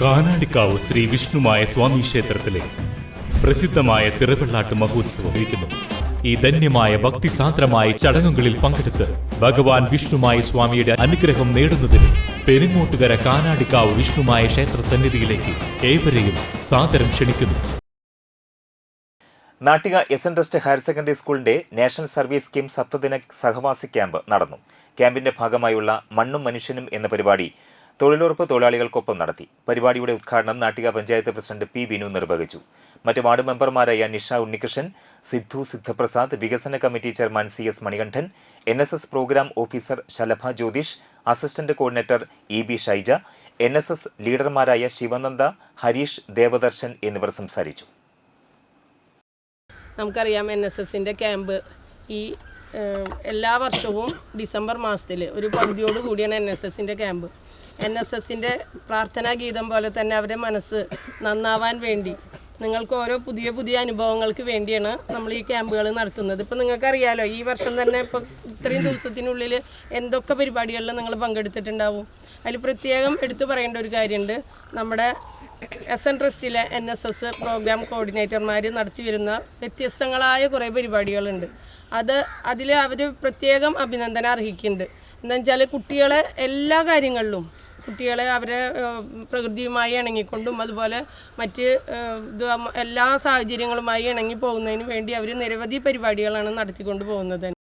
കാനാടിക്കാവ് ശ്രീ വിഷ്ണുമായ സ്വാമി ക്ഷേത്രത്തിലെ പ്രസിദ്ധമായ തിറവെള്ളാട്ട് മഹോത്സവം ഈ ധന്യമായ ഭക്തിസാന്ദ്രമായ ചടങ്ങുകളിൽ പങ്കെടുത്ത് ഭഗവാൻ വിഷ്ണുമായ സ്വാമിയുടെ അനുഗ്രഹം നേടുന്നതിന് പെരുങ്ങോട്ടുകര കാനാടിക്കാവ് വിഷ്ണുമായ ക്ഷേത്ര സന്നിധിയിലേക്ക് ഏവരെയും സാദരം ക്ഷണിക്കുന്നു. Nattika S N trust higher secondary സ്കൂളിന്റെ നാഷണൽ സർവീസ് സ്കീം സപ്തദിന സഹവാസി ക്യാമ്പ് നടന്നു. ക്യാമ്പിന്റെ ഭാഗമായുള്ള മണ്ണും മനുഷ്യനും എന്ന പരിപാടി തൊഴിലുറപ്പ് തൊഴിലാളികൾക്കൊപ്പം നടത്തി. പരിപാടിയുടെ ഉദ്ഘാടനം നാട്ടിക പഞ്ചായത്ത് പ്രസിഡന്റ് പി ബിനു നിർവഹിച്ചു. മറ്റ് വാർഡ് മെമ്പർമാരായ നിഷ ഉണ്ണികൃഷ്ണൻ സിദ്ധു സിദ്ധപ്രസാദ് വികസന committee chairman C S Manikandan N S S programme officer Shalabha Jyothish assistant coordinator E B Shaija N S S ലീഡർമാരായ Sivananda Harish Devadarshan എന്നിവർ സംസാരിച്ചു. നമുക്കറിയാം എൻ എസ് എസിന്റെ ക്യാമ്പ് ഈ എല്ലാ വർഷവും ഡിസംബർ മാസത്തിൽ ഒരു പകുതിയോട് കൂടിയാണ് എൻ എസ് എസിന്റെ ക്യാമ്പ്. എൻ എസ് എസിന്റെ പ്രാർത്ഥനാ ഗീതം പോലെ തന്നെ അവരുടെ മനസ്സ് നന്നാവാൻ വേണ്ടി നിങ്ങൾക്ക് ഓരോ പുതിയ പുതിയ അനുഭവങ്ങൾക്ക് വേണ്ടിയാണ് നമ്മൾ ഈ ക്യാമ്പുകൾ നടത്തുന്നത്. ഇപ്പം നിങ്ങൾക്കറിയാലോ ഈ വർഷം തന്നെ ഇപ്പോൾ ഇത്രയും ദിവസത്തിനുള്ളിൽ എന്തൊക്കെ പരിപാടികളിൽ നിങ്ങൾ പങ്കെടുത്തിട്ടുണ്ടാവും? അതിൽ പ്രത്യേകം എടുത്തു പറയേണ്ട ഒരു കാര്യമുണ്ട്. നമ്മുടെ എസ് എൻ ട്രസ്റ്റിലെ എൻ എസ് എസ് പ്രോഗ്രാം കോർഡിനേറ്റർമാർ നടത്തി വരുന്ന വ്യത്യസ്തങ്ങളായ കുറേ പരിപാടികളുണ്ട്. അത് അതിൽ അവർ പ്രത്യേകം അഭിനന്ദനം അർഹിക്കുന്നുണ്ട്. എന്താ വെച്ചാൽ കുട്ടികളെ എല്ലാ കാര്യങ്ങളിലും കുട്ടികളെ അവരെ പ്രകൃതിയുമായി ഇണങ്ങിക്കൊണ്ടും അതുപോലെ മറ്റ് എല്ലാ സാഹചര്യങ്ങളുമായി ഇണങ്ങി പോകുന്നതിന് വേണ്ടി അവർ നിരവധി പരിപാടികളാണ് നടത്തിക്കൊണ്ട് പോകുന്നത്